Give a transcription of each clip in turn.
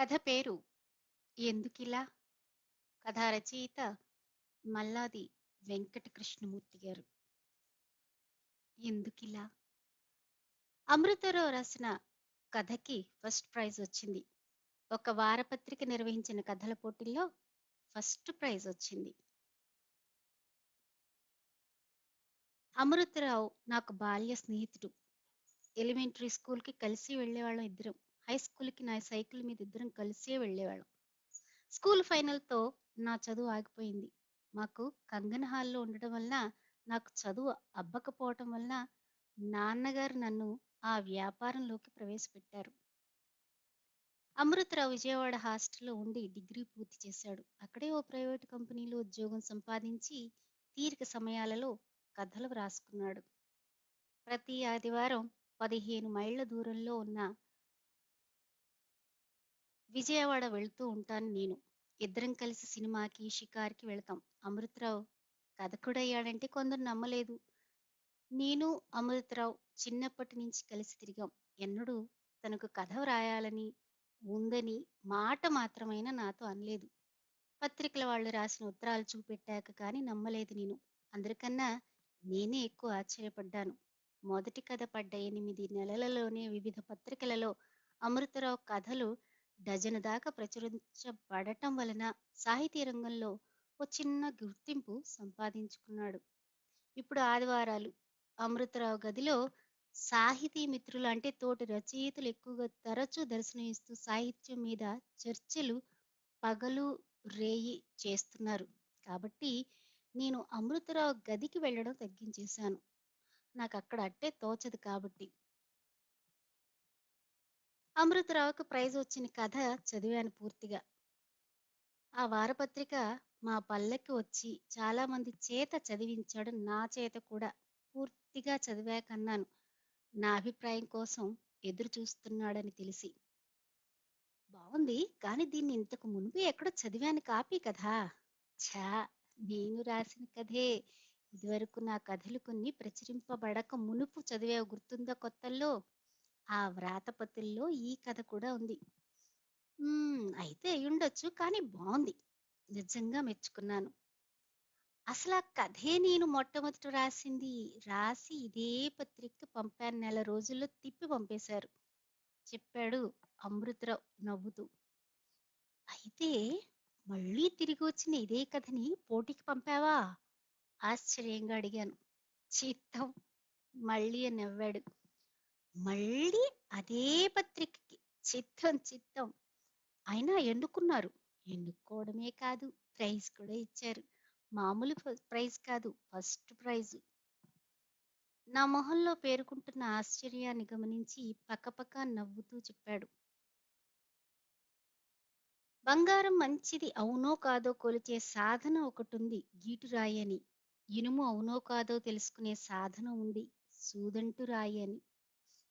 కథ పేరు ఎందుకిలా? కథా రచయిత మల్లాది వెంకట కృష్ణమూర్తి గారు. ఎందుకిలా? అమృతరావు రాసిన కథకి ఫస్ట్ ప్రైజ్ వచ్చింది. ఒక వారపత్రిక నిర్వహించిన కథల పోటీల్లో ఫస్ట్ ప్రైజ్ వచ్చింది. అమృతరావు నాకు బాల్య స్నేహితుడు. ఎలిమెంటరీ స్కూల్కి కలిసి వెళ్ళేవాళ్ళం ఇద్దరం. హై స్కూల్కి నా సైకిల్ మీద ఇద్దరం కలిసే వెళ్ళేవాళ్ళం. స్కూల్ ఫైనల్తో నా చదువు ఆగిపోయింది. మాకు కంగన్ హాల్లో ఉండడం వల్ల నాకు చదువు అబ్బకపోవటం వల్ల నాన్నగారు నన్ను ఆ వ్యాపారంలోకి ప్రవేశపెట్టారు. అమృతరావు విజయవాడ హాస్టల్లో ఉండి డిగ్రీ పూర్తి చేశాడు. అక్కడే ఓ ప్రైవేట్ కంపెనీలో ఉద్యోగం సంపాదించి తీరిక సమయాలలో కథలు వ్రాసుకున్నాడు. ప్రతి ఆదివారం పదిహేను మైళ్ళ దూరంలో ఉన్న విజయవాడ వెళ్తూ ఉంటాను నేను. ఇద్దరం కలిసి సినిమాకి షికార్కి వెళ్తాం. అమృతరావు కథకుడయ్యాడంటే కొందరు నమ్మలేదు. నేను అమృతరావు చిన్నప్పటి నుంచి కలిసి తిరిగాం. ఎన్నడూ తనకు కథ వ్రాయాలని ఉందని మాట మాత్రమైనా నాతో అనలేదు. పత్రికల వాళ్ళు రాసిన ఉత్తరాలు చూపెట్టాక కానీ నమ్మలేదు నేను. అందరికన్నా నేనే ఎక్కువ ఆశ్చర్యపడ్డాను. మొదటి కథ పడ్డ ఎనిమిది నెలలలోనే వివిధ పత్రికలలో అమృతరావు కథలు డజను దాకా ప్రచురించబడటం వలన సాహితీ రంగంలో ఓ చిన్న గుర్తింపు సంపాదించుకున్నాడు. ఇప్పుడు ఆదివారాలు. అమృతరావు గదిలో సాహితీ మిత్రులు అంటే తోటి రచయితలు ఎక్కువగా తరచూ దర్శనమిస్తూ సాహిత్యం మీద చర్చలు పగలు రేయి చేస్తున్నారు. కాబట్టి నేను అమృతరావు గదికి వెళ్ళడం తగ్గించేశాను. నాకు అక్కడ అట్టే తోచదు కాబట్టి. అమృతరావుకు ప్రైజ్ వచ్చిన కథ చదివాను పూర్తిగా. ఆ వారపత్రిక మా పల్లెకి వచ్చి చాలామంది చేత చదివించాడు నా చేత కూడా పూర్తిగా చదివాకన్నాను. నా అభిప్రాయం కోసం ఎదురు చూస్తున్నాడని తెలిసి. బాగుంది కానీ దీన్ని ఇంతకు మునుపు ఎక్కడో చదివాను కాపీ కదా. ఛా నేను రాసిన కథే. ఇదివరకు నా కథలు కొన్ని ప్రచురింపబడక మునుపు చదివే గుర్తుందా కొత్తల్లో? ఆ వ్రాతపతుల్లో ఈ కథ కూడా ఉంది. అయితే అయ్యుండొచ్చు కానీ బాగుంది నిజంగా మెచ్చుకున్నాను. అసలు ఆ కథే నేను మొట్టమొదట రాసింది రాసి ఇదే పత్రిక పంపాను నెల రోజుల్లో తిప్పి పంపేశారు. చెప్పాడు అమృతరావు నవ్వుతూ. అయితే మళ్ళీ తిరిగి వచ్చిన ఇదే కథని పోటీకి పంపావా? ఆశ్చర్యంగా అడిగాను. చిత్తం మళ్ళీ నవ్వాడు. మళ్ళీ అదే పత్రికకి చిత్తం చిత్తం. అయినా ఎన్నుకున్నారు. ఎన్నుకోవడమే కాదు ప్రైజ్ కూడా ఇచ్చారు. మామూలు ప్రైజ్ కాదు ఫస్ట్ ప్రైజ్. నా మొహంలో పేరుకుంటున్న ఆశ్చర్యాన్ని గమనించి పక్కపక్క నవ్వుతూ చెప్పాడు. బంగారం మంచిది అవునో కాదో కొలిచే సాధన ఒకటి ఉంది గీటురాయి అని. ఇనుము అవునో కాదో తెలుసుకునే సాధన ఉంది సూదంటు రాయి అని.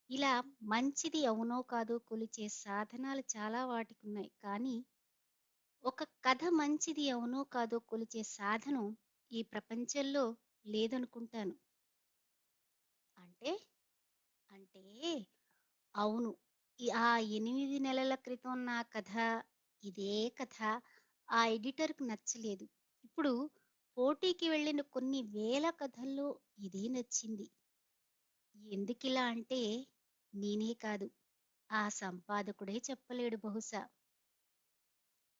ఇలా మంచిది అవునో కాదో కొలిచే సాధనాలు చాలా వాటికి ఉన్నాయి కానీ ఒక కథ మంచిది అవునో కాదో కొలిచే సాధనం ఈ ప్రపంచంలో లేదనుకుంటాను. అంటే అంటే అవును ఆ ఎనిమిది నెలల క్రితం నా కథ ఇదే కథ ఆ ఎడిటర్కు నచ్చలేదు. ఇప్పుడు పోటీకి వెళ్ళిన కొన్ని వేల కథల్లో ఇదే నచ్చింది. ఎందుకిలా అంటే నేనే కాదు. ఆ సంపాదకుడే చెప్పలేడు బహుశా.